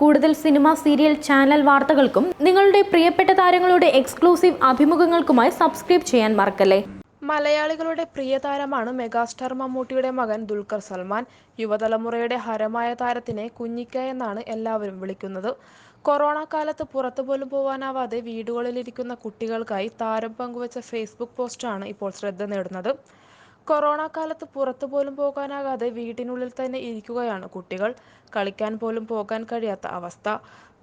കൂടുതൽ cinema serial channel വാർത്തകൾക്കും നിങ്ങളുടെ പ്രിയപ്പെട്ട താരങ്ങളുടെ എക്സ്ക്ലൂസീവ് അഭിമുഖങ്ങൾക്കുമായി സബ്സ്ക്രൈബ് ചെയ്യാൻ മറക്കല്ലേ. മലയാളികളുടെ പ്രിയ താരമാണ് മെഗാസ്റ്റാർ മമ്മൂട്ടിയുടെ മകൻ ദുൽഖർ സൽമാൻ. യുവതലമുറയുടെ ഹരമായ താരത്തിനെ കുഞ്ഞിക്ക എന്നാണ് എല്ലാവരും വിളിക്കുന്നത്. കൊറോണ കാലത്ത് പുറത്തു പോലും പോവാനാവാതെ വീടുകളിലിരിക്കുന്ന കുട്ടികൾക്കായി താരം പങ്കുവച്ച ഫേസ്ബുക്ക് പോസ്റ്റാണ് ഇപ്പോൾ ശ്രദ്ധ നേടുന്നത്. കൊറോണ കാലത്ത് പുറത്തു പോലും പോകാനാകാതെ വീടിനുള്ളിൽ തന്നെ ഇരിക്കുകയാണ് കുട്ടികൾ. കളിക്കാൻ പോലും പോകാൻ കഴിയാത്ത അവസ്ഥ.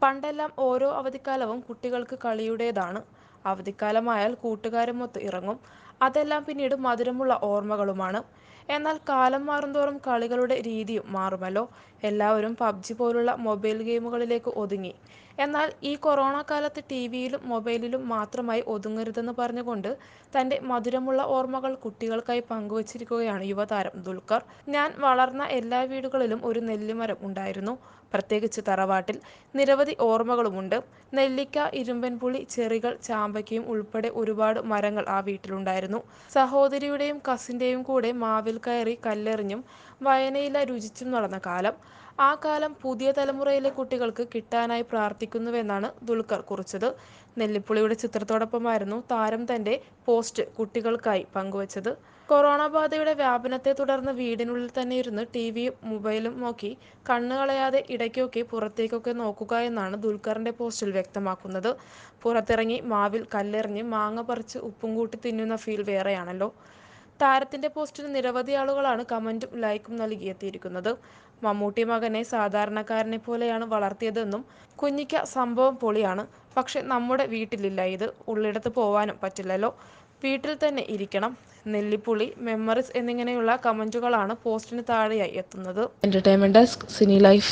പണ്ടെല്ലാം ഓരോ അവധിക്കാലവും കുട്ടികൾക്ക് കളിയുടേതാണ്. അവധിക്കാലമായാൽ കൂട്ടുകാരുമൊത്ത് ഇറങ്ങും. അതെല്ലാം പിന്നീട് മധുരമുള്ള ഓർമ്മകളുമാണ്. എന്നാൽ കാലം മാറുന്തോറും കളികളുടെ രീതിയും മാറുമല്ലോ. എല്ലാവരും പബ്ജി പോലുള്ള മൊബൈൽ ഗെയിമുകളിലേക്ക് ഒതുങ്ങി. എന്നാൽ ഈ കൊറോണ കാലത്ത് ടി വിയിലും മൊബൈലിലും മാത്രമായി ഒതുങ്ങരുതെന്ന് പറഞ്ഞുകൊണ്ട് തന്റെ മധുരമുള്ള ഓർമ്മകൾ കുട്ടികൾക്കായി പങ്കുവച്ചിരിക്കുകയാണ് യുവതാരം ദുൽഖർ. ഞാൻ വളർന്ന എല്ലാ വീടുകളിലും ഒരു നെല്ലിമരം ഉണ്ടായിരുന്നു. പ്രത്യേകിച്ച് തറവാട്ടിൽ നിരവധി ഓർമ്മകളുമുണ്ട്. നെല്ലിക്ക ഇരുമ്പൻപുളി ചെറികൾ ചാമ്പയ്ക്കയും ഉൾപ്പെടെ ഒരുപാട് മരങ്ങൾ ആ വീട്ടിലുണ്ടായിരുന്നു. സഹോദരിയുടെയും കസിന്റെയും കൂടെ മാവിൽ കയറി കല്ലെറിഞ്ഞും വയനയില രുചിച്ചും നടന്ന കാലം. ആ കാലം പുതിയ തലമുറയിലെ കുട്ടികൾക്ക് കിട്ടാനായി പ്രാർത്ഥിക്കുന്നുവെന്നാണ് ദുൽഖർ കുറിച്ചത്. നെല്ലിപ്പുളിയുടെ ചിത്രത്തോടൊപ്പമായിരുന്നു താരം തന്റെ പോസ്റ്റ് കുട്ടികൾക്കായി പങ്കുവച്ചത്. കൊറോണ ബാധയുടെ വ്യാപനത്തെ തുടർന്ന് വീടിനുള്ളിൽ തന്നെ ഇരുന്ന് ടി വിയും മൊബൈലും നോക്കി കണ്ണുകളയാതെ ഇടയ്ക്കൊക്കെ പുറത്തേക്കൊക്കെ നോക്കുക എന്നാണ് ദുൽഖറിന്റെ പോസ്റ്റിൽ വ്യക്തമാക്കുന്നത്. പുറത്തിറങ്ങി മാവിൽ കല്ലെറിഞ്ഞ് മാങ്ങ പറിച്ച് ഉപ്പും കൂട്ടി തിന്നുന്ന ഫീൽ വേറെയാണല്ലോ. താരത്തിന്റെ പോസ്റ്റിന് നിരവധി ആളുകളാണ് കമന്റും ലൈക്കും നൽകി എത്തിയിരിക്കുന്നത് മമ്മൂട്ടി മകനെ സാധാരണക്കാരനെ പോലെയാണ് വളർത്തിയതെന്നും കുഞ്ഞിക്ക സംഭവം പൊളിയാണ്. പക്ഷെ നമ്മുടെ വീട്ടിലില്ല ഇത് ഉള്ളിടത്ത് പോവാനും പറ്റില്ലല്ലോ. വീട്ടിൽ തന്നെ ഇരിക്കണം. നെല്ലിപ്പുളി മെമ്മറീസ് എന്നിങ്ങനെയുള്ള കമന്റുകളാണ് പോസ്റ്റിന് താഴെയായി എത്തുന്നത്. Entertainment desk Sini life